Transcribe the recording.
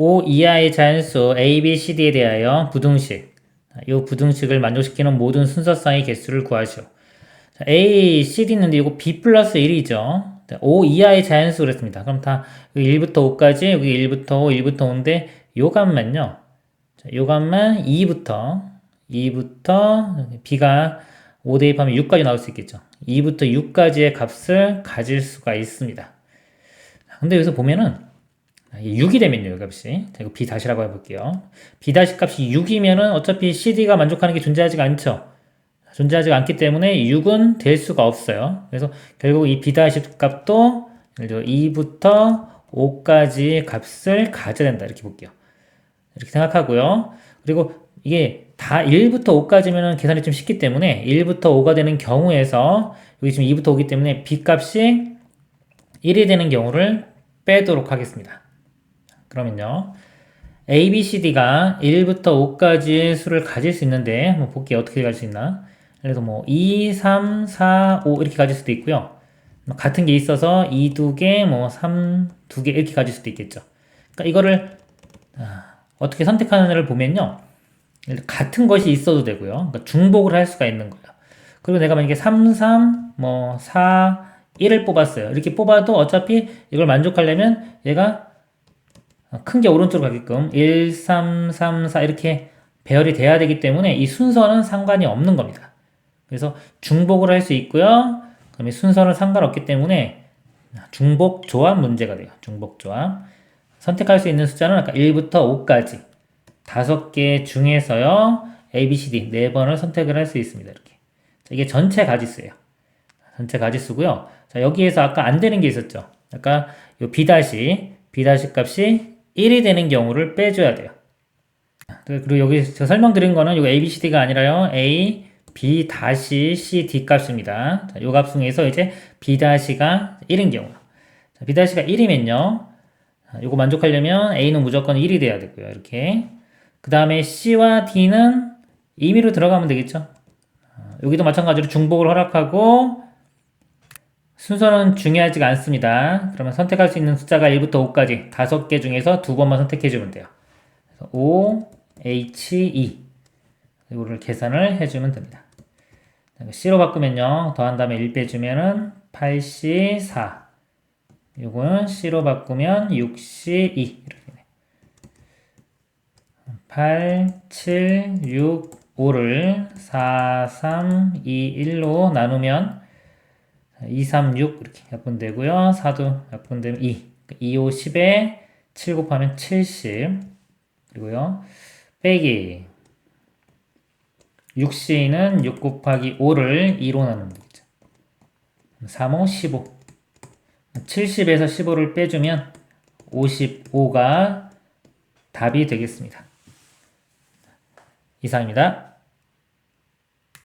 5 이하의 자연수 A, B, C, D에 대하여 부등식, 이 부등식을 만족시키는 모든 순서상의 개수를 구하시오. 자, A, C, D 있는데 이거 B 플러스 1이죠. 5 이하의 자연수 그랬습니다. 그럼 다 여기 1부터 5까지 여기 1부터 5, 1부터 5인데 요 값만요. 자, 요 값만 2부터 2부터 B가 5 대입하면 6까지 나올 수 있겠죠. 2부터 6까지의 값을 가질 수가 있습니다. 근데 여기서 보면은 6이 되면요, 이 값이. 자, 이거 B 다시라고 해볼게요. B 다시 값이 6이면은 어차피 CD가 만족하는 게 존재하지가 않죠. 존재하지 않기 때문에 6은 될 수가 없어요. 그래서 결국 이 B 다시 값도 예를 들어 2부터 5까지 값을 가져야 된다. 이렇게 볼게요. 이렇게 생각하고요. 그리고 이게 다 1부터 5까지면 계산이 좀 쉽기 때문에 1부터 5가 되는 경우에서 여기 지금 2부터 5기 때문에 B 값이 1이 되는 경우를 빼도록 하겠습니다. 그러면요. A, B, C, D가 1부터 5까지의 수를 가질 수 있는데, 한번 볼게요. 어떻게 가질 수 있나. 들어서 뭐, 2, 3, 4, 5 이렇게 가질 수도 있고요. 뭐 같은 게 있어서 2, 2개, 뭐, 3, 2개 이렇게 가질 수도 있겠죠. 그러니까 이거를, 아, 어떻게 선택하느냐를 보면요. 같은 것이 있어도 되고요. 그러니까 중복을 할 수가 있는 거예요. 그리고 내가 만약에 3, 3, 뭐, 4, 1을 뽑았어요. 이렇게 뽑아도 어차피 이걸 만족하려면 얘가 큰 게 오른쪽으로 가게끔 1, 3, 3, 4 이렇게 배열이 돼야 되기 때문에 이 순서는 상관이 없는 겁니다. 그래서 중복을 할 수 있고요. 그다음에 순서는 상관없기 때문에 중복 조합 문제가 돼요. 중복 조합. 선택할 수 있는 숫자는 아까 1부터 5까지 다섯 개 중에서요. A, B, C, D 네 번을 선택을 할 수 있습니다. 이렇게. 자, 이게 전체 가지수예요. 전체 가지수고요. 자, 여기에서 아까 안 되는 게 있었죠. 아까 요 B 다시 B 다시 값이 1이 되는 경우를 빼줘야 돼요. 그리고 여기 제가 설명드린 거는 요 A, B, C, D가 아니라요. A, B C, D 값입니다. 자, 요 값 중에서 이제 B 다시가 1인 경우. 자, B 다시가 1이면요. 요거 만족하려면 A는 무조건 1이 돼야 되고요. 이렇게. 그 다음에 C와 D는 임의로 들어가면 되겠죠. 여기도 마찬가지로 중복을 허락하고 순서는 중요하지가 않습니다. 그러면 선택할 수 있는 숫자가 1부터 5까지 5개 중에서 두 번만 선택해 주면 돼요. 5, H, E 이거를 계산을 해주면 됩니다. C로 바꾸면요. 더한 다음에 1 빼주면은 8C 4 요거는 C로 바꾸면 6C 2 이렇게 돼. 8, 7, 6, 5를 4, 3, 2, 1로 나누면 2, 3, 6 이렇게 약분되고요. 4도 약분되면 2. 2, 5, 10에 7 곱하면 70. 그리고요. 빼기 6C는 6 곱하기 5를 2로 나누면 되겠죠. 3, 5, 15. 70에서 15를 빼주면 55가 답이 되겠습니다. 이상입니다.